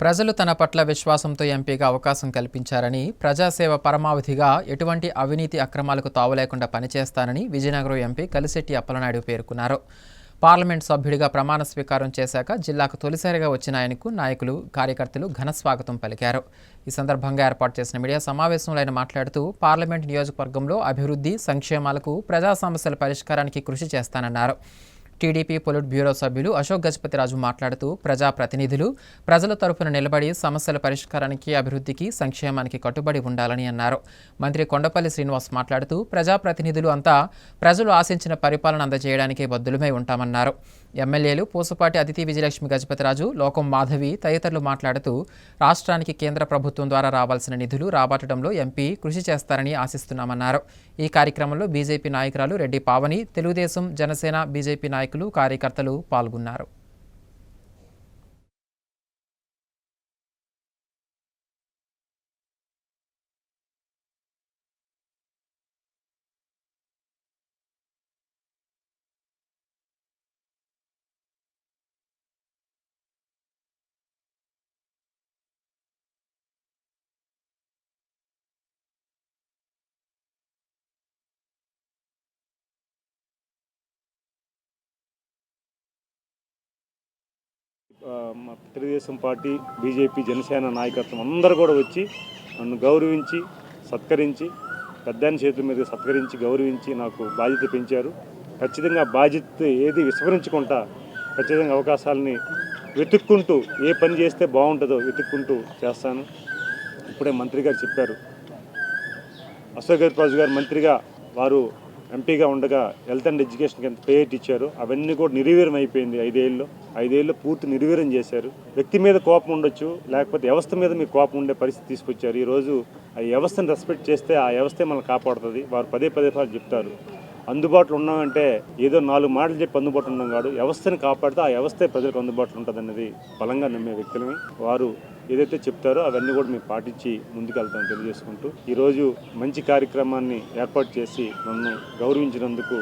ప్రజలు తన పట్ల విశ్వాసంతో ఎంపీగా అవకాశం కల్పించారని ప్రజాసేవ పరమావధిగా ఎటువంటి అవినీతి అక్రమాలకు తావులేకుండా పనిచేస్తానని విజయనగరం ఎంపీ కలిశెట్టి అప్పలనాయుడు పేర్కొన్నారు. పార్లమెంట్ సభ్యుడిగా ప్రమాణ స్వీకారం చేశాక జిల్లాకు తొలిసారిగా వచ్చిన ఆయనకు నాయకులు కార్యకర్తలు ఘన స్వాగతం పలికారు. ఈ సందర్భంగా ఏర్పాటు చేసిన మీడియా సమావేశంలో ఆయన మాట్లాడుతూ పార్లమెంట్ నియోజకవర్గంలో అభివృద్ధి సంక్షేమాలకు ప్రజా సమస్యల పరిష్కారానికి కృషి చేస్తానన్నారు. టీడీపీ పొలిట్ బ్యూరో సభ్యులు అశోక్ గజపతిరాజు మాట్లాడుతూ ప్రజాప్రతినిధులు ప్రజల తరపున నిలబడి సమస్యల పరిష్కారానికి అభివృద్ధికి సంక్షేమానికి కట్టుబడి ఉండాలని అన్నారు. మంత్రి కొండపల్లి శ్రీనివాస్ మాట్లాడుతూ ప్రజాప్రతినిధులు అంతా ప్రజలు ఆశించిన పరిపాలన అందజేయడానికి బద్దులమై ఉంటామన్నారు. ఎమ్మెల్యేలు పూసపాటి అతిథి విజయలక్ష్మి గజపతిరాజు లోకం మాధవి తదితరులు మాట్లాడుతూ రాష్ట్రానికి కేంద్ర ప్రభుత్వం ద్వారా రావాల్సిన నిధులు రాబట్టడంలో ఎంపీ కృషి చేస్తారని ఆశిస్తున్నామన్నారు. ఈ కార్యక్రమంలో బీజేపీ నాయకురాలు రెడ్డి పావని తెలుగుదేశం జనసేన బీజేపీ నాయకులు కార్యకర్తలు పాల్గొన్నారు. తెలుగుదేశం పార్టీ బీజేపీ జనసేన నాయకత్వం అందరూ కూడా వచ్చి నన్ను గౌరవించి సత్కరించి పెద్దాని చేతుల మీద సత్కరించి గౌరవించి నాకు బాధ్యత పెంచారు. ఖచ్చితంగా బాధ్యత ఏది విస్మరించకుండా ఖచ్చితంగా అవకాశాలని వెతుక్కుంటూ ఏ పని చేస్తే బాగుంటుందో వెతుక్కుంటూ చేస్తాను. ఇప్పుడే మంత్రి గారు చెప్పారు. అశోక్ రాజు గారు మంత్రిగా వారు ఎంపీగా ఉండగా హెల్త్ అండ్ ఎడ్యుకేషన్కి ఎంత పేట్ ఇచ్చారు అవన్నీ కూడా నిర్వీర్యం అయిపోయింది ఐదేళ్ళు ఐదేళ్ళు పూర్తి నిర్వీర్యం చేశారు. వ్యక్తి మీద కోపం ఉండొచ్చు లేకపోతే వ్యవస్థ మీద మీకు కోపం ఉండే పరిస్థితి తీసుకొచ్చారు. ఈరోజు ఆ వ్యవస్థను రెస్పెక్ట్ చేస్తే ఆ వ్యవస్థే మనల్ని కాపాడుతుంది. వారు పదే పదే సార్లు చెప్తారు. అందుబాటులో ఉన్నామంటే ఏదో నాలుగు మాటలు చెప్పి అందుబాటులో ఉన్నాం కాదు. వ్యవస్థను కాపాడితే ఆ వ్యవస్థే ప్రజలకు అందుబాటులో ఉంటుంది అన్నది బలంగా నమ్మే వ్యక్తులమే. వారు ఏదైతే చెప్తారో అవన్నీ కూడా మేము పాటించి ముందుకెళ్తామని తెలియజేసుకుంటూ ఈరోజు మంచి కార్యక్రమాన్ని ఏర్పాటు చేసి నన్ను గౌరవించినందుకు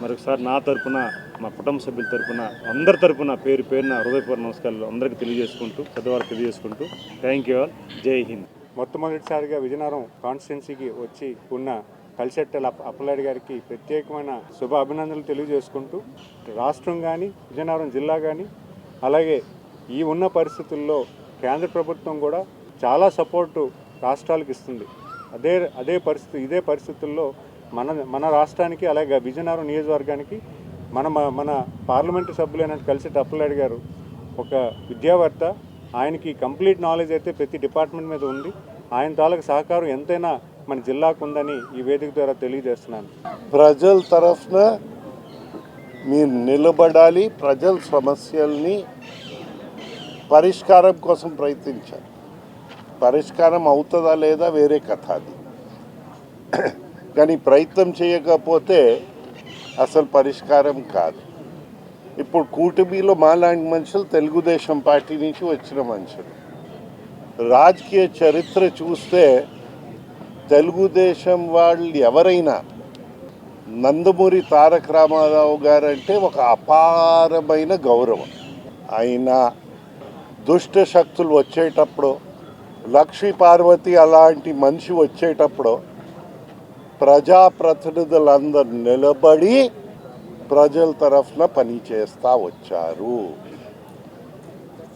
మరొకసారి నా తరపున మా కుటుంబ సభ్యుల తరపున అందరి తరపున పేరు పేరున హృదయపూర్వ నమస్కారాలు అందరికీ తెలియజేసుకుంటూ పెద్దవారికి తెలియజేసుకుంటూ థ్యాంక్ యూ ఆల్ జై హింద్. మొట్టమొదటిసారిగా విజయనగరం కాన్స్టిట్యున్సీకి వచ్చి ఉన్న కలిసెట్టెల అప్పలాడి గారికి ప్రత్యేకమైన శుభ అభినందనలు తెలియజేసుకుంటూ రాష్ట్రం కానీ విజయనగరం జిల్లా కానీ అలాగే ఈ ఉన్న పరిస్థితుల్లో కేంద్ర ప్రభుత్వం కూడా చాలా సపోర్టు రాష్ట్రాలకు ఇస్తుంది. అదే అదే పరిస్థితి ఇదే పరిస్థితుల్లో మన మన రాష్ట్రానికి అలాగే విజయనగరం నియోజకవర్గానికి మన మన పార్లమెంటు సభ్యులైన కలిసి అప్పలాడి గారు ఒక విద్యావర్త ఆయనకి కంప్లీట్ నాలెడ్జ్ అయితే ప్రతి డిపార్ట్మెంట్ మీద ఉంది. ఆయన తాలూకు సహకారం ఎంతైనా మన జిల్లాకు ఉందని ఈ వేదిక ద్వారా తెలియజేస్తున్నాను. ప్రజల తరఫున మీరు నిలబడాలి ప్రజల సమస్యల్ని పరిష్కారం కోసం ప్రయత్నించాలి. పరిష్కారం అవుతుందా లేదా వేరే కథ అది. కానీ ప్రయత్నం చేయకపోతే అసలు పరిష్కారం కాదు. ఇప్పుడు కూటమిలో మాలాంటి మనుషులు తెలుగుదేశం పార్టీ నుంచి వచ్చిన మనుషులు. రాజకీయ చరిత్ర చూస్తే తెలుగుదేశం వాళ్ళు ఎవరైనా నందమూరి తారక రామారావు గారు అంటే ఒక అపారమైన గౌరవం. ఆయన దుష్ట శక్తులు వచ్చేటప్పుడు లక్ష్మీ పార్వతి అలాంటి మనిషి వచ్చేటప్పుడు ప్రజాప్రతినిధులందరూ నిలబడి ప్రజల తరఫున పని చేస్తూ వచ్చారు.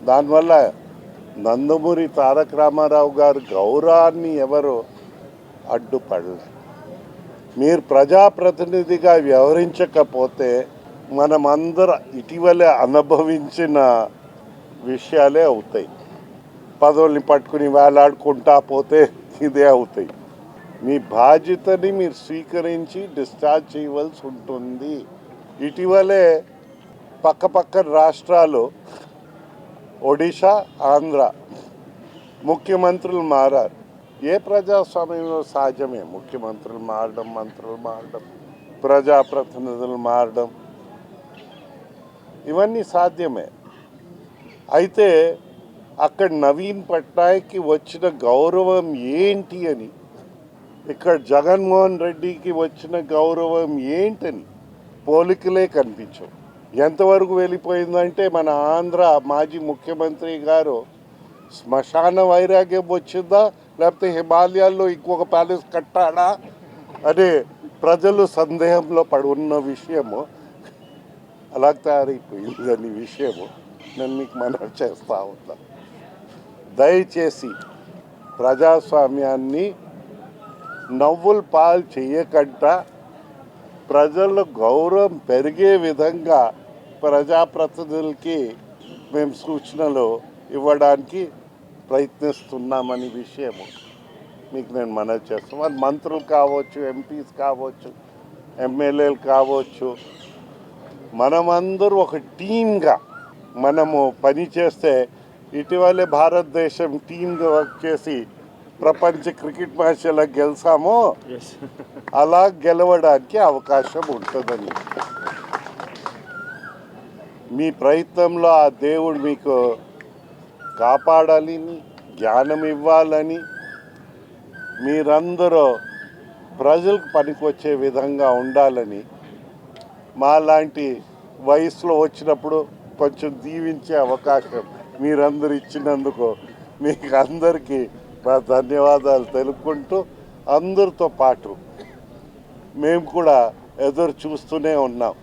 దానివల్ల నందమూరి తారక రామారావు గారు గౌరవాన్ని ఎవరు అడ్డుపడలే. మీరు ప్రజాప్రతినిధిగా వ్యవహరించకపోతే మనమందర ఇటీవలే అనుభవించిన విషయాలే అవుతాయి. పదవుల్ని పట్టుకుని వేలాడుకుంటా పోతే ఇదే అవుతాయి. మీ బాధ్యతని మీరు స్వీకరించి డిశ్చార్జ్ చేయవలసి ఉంటుంది. ఇటీవలే పక్క పక్క రాష్ట్రాలు ఒడిశా ఆంధ్ర ముఖ్యమంత్రులు మారారు. ఏ ప్రజాస్వామ్యంలో సహజమే ముఖ్యమంత్రులు మారడం మంత్రులు మారడం ప్రజాప్రతినిధులు మారడం. ఇవన్నీ సాధ్యమే. అయితే అక్కడ నవీన్ పట్నాయక్కి వచ్చిన గౌరవం ఏంటి అని ఇక్కడ జగన్మోహన్ రెడ్డికి వచ్చిన గౌరవం ఏంటని పోలికలే కనిపించవు. ఎంతవరకు వెళ్ళిపోయిందంటే మన ఆంధ్ర మాజీ ముఖ్యమంత్రి గారు శ్మశాన వైరాగ్యం వచ్చిందా లేకపోతే హిమాలయాల్లో ఇంకొక ప్యాలెస్ కట్టాడా అనే ప్రజలు సందేహంలో పడున్న విషయము. అలా తయారైపోయిందని విషయము నేను మీకు మనవి చేస్తా ఉన్నా దయచేసి ప్రజాస్వామ్యాన్ని నవ్వులు పాలు చేయకుండా ప్రజల గౌరవం పెరిగే విధంగా ప్రజాప్రతినిధులకి మేము సూచనలు ఇవ్వడానికి ప్రయత్నిస్తున్నామని విషయము. మీకు నేను మనవి చేస్తాం అది మంత్రులు కావచ్చు ఎంపీస్ కావచ్చు ఎమ్మెల్యేలు కావచ్చు మనమందరూ ఒక టీమ్గా మనము పని చేస్తే ఇటీవలే భారతదేశం టీమ్గా వర్క్ చేసి ప్రపంచ క్రికెట్ మ్యాచ్ ఎలా గెలిచామో అలా గెలవడానికి అవకాశం ఉంటుందని. మీ ప్రయత్నంలో ఆ దేవుడు మీకు కాపాడాలని జ్ఞానం ఇవ్వాలని మీరందరూ ప్రజలకు పనికొచ్చే విధంగా ఉండాలని మా లాంటి వయసులో వచ్చినప్పుడు కొంచెం దీవించే అవకాశం మీరందరూ ఇచ్చినందుకు మీకు అందరికీ నా ధన్యవాదాలు తెలుపుకుంటూ అందరితో పాటు మేము కూడా ఎదురు చూస్తూనే ఉన్నాం.